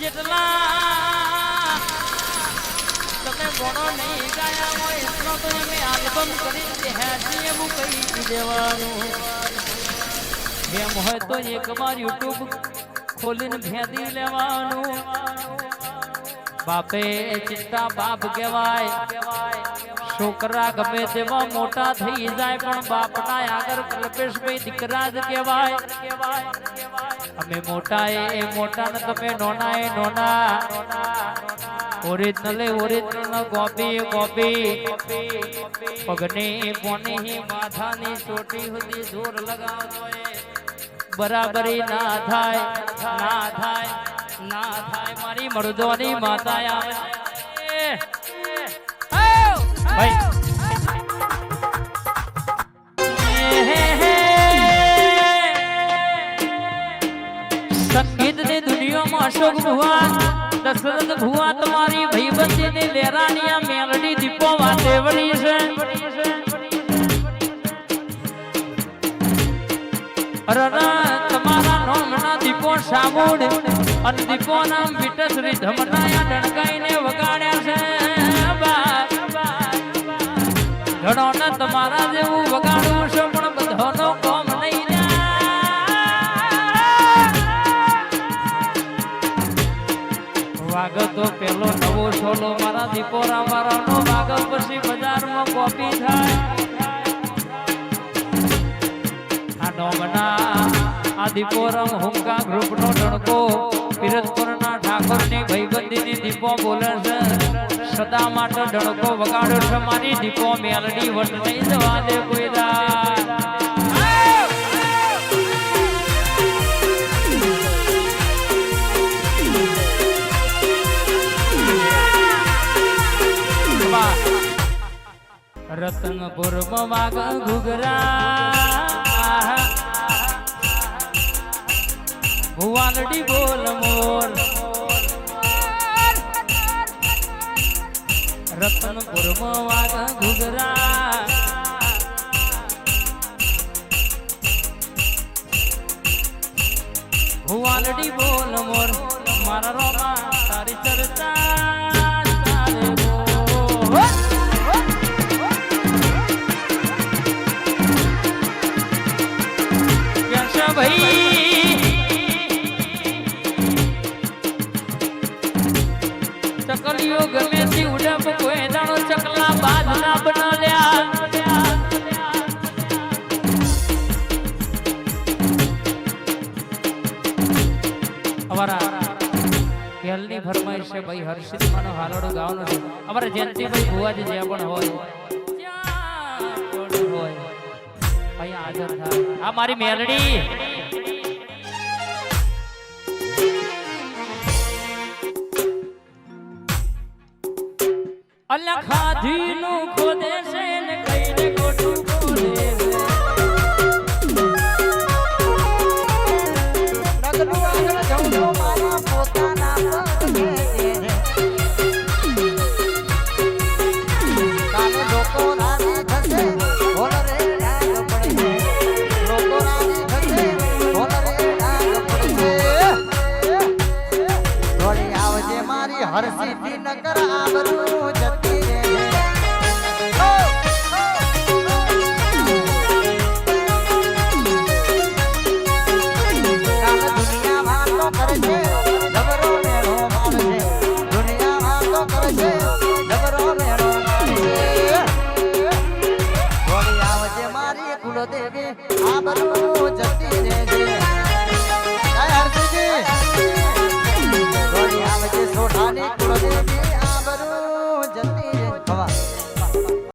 જેટલા તમે ગોણો નહીં ગાયા હોય એટલો તો અમે આલ્બમ કરી દેહાજી એવું કહી દેવાનું. એમ હોય તો એકવાર યુટ્યુબ ખોલીને ભેદી લેવાનું. બાપે ચિંતા બાપ કહેવાય. છોકરા ગમે તેવા મોટા થઈ જાય, પણ બાપના આગળ કલ્પેશભાઈ દીકરા જ કહેવાય. અમે મોટા એ એ મોટા ને તમે નોના એ નોના. ઓરિજિનલ ઓરિજિનલ ગોપી ગોપી. પગની પોની માથાની ચોટી સુધી જોર લગાવતો બરાબરી ના થાય ના થાય ના થાય. મારી મરદોની માતા આવે. ભાઈ અશોક ભુવા દશરથ ભુવા તમારી ભાઈબંધીની લેરાની આ મેલડી દીપો વાતેવડી છે. તમારા નોમના દીપો સાબુડ અને દીપો નામ વિટસરી ધમનાયા ડણકાઈને વગાડ્યા છે. ઘણો ને તમારા જેવું વગાડવું છે, પણ બધાનો કોમ નહીં વાગ તો પેલો નવો છોલો મારા દીપોરા મારાનો વાગ પછી બજારમાં કોપી થાય. આ નોમના આ દીપોરમ હુંકા ગ્રુપનો ડણકો પિરતપુરના ઠાકોરની ભાઈબંધીની દીપો બોલે છે. સદા માટે ડણકો વગાડ્યો છે. મારી દીપો મેલડી વટ નહીં જવા દે કોઈ રતનપુર વાગ ઘુગરા ભુવાલડી બોલ મોર રતનપુર વાગ ઘુઘરા ભુવાલડી બોલ મોર મારા રોમા તારી ચર્ચા. અમારા ખેલની ફરમાઈશ છે, ભાઈ હર્ષિત માનો હાલોડો ગાવાનો છે. અમારા જયંતિભાઈ ભુવાજી જ્યાં પણ હોય. હોય. ભાઈ, હાજર થાય. આ મારી મેલડી. અલ્યા ખાધી નું ખોદે છે ને કઈને ખોટું બોલે છે. Baba.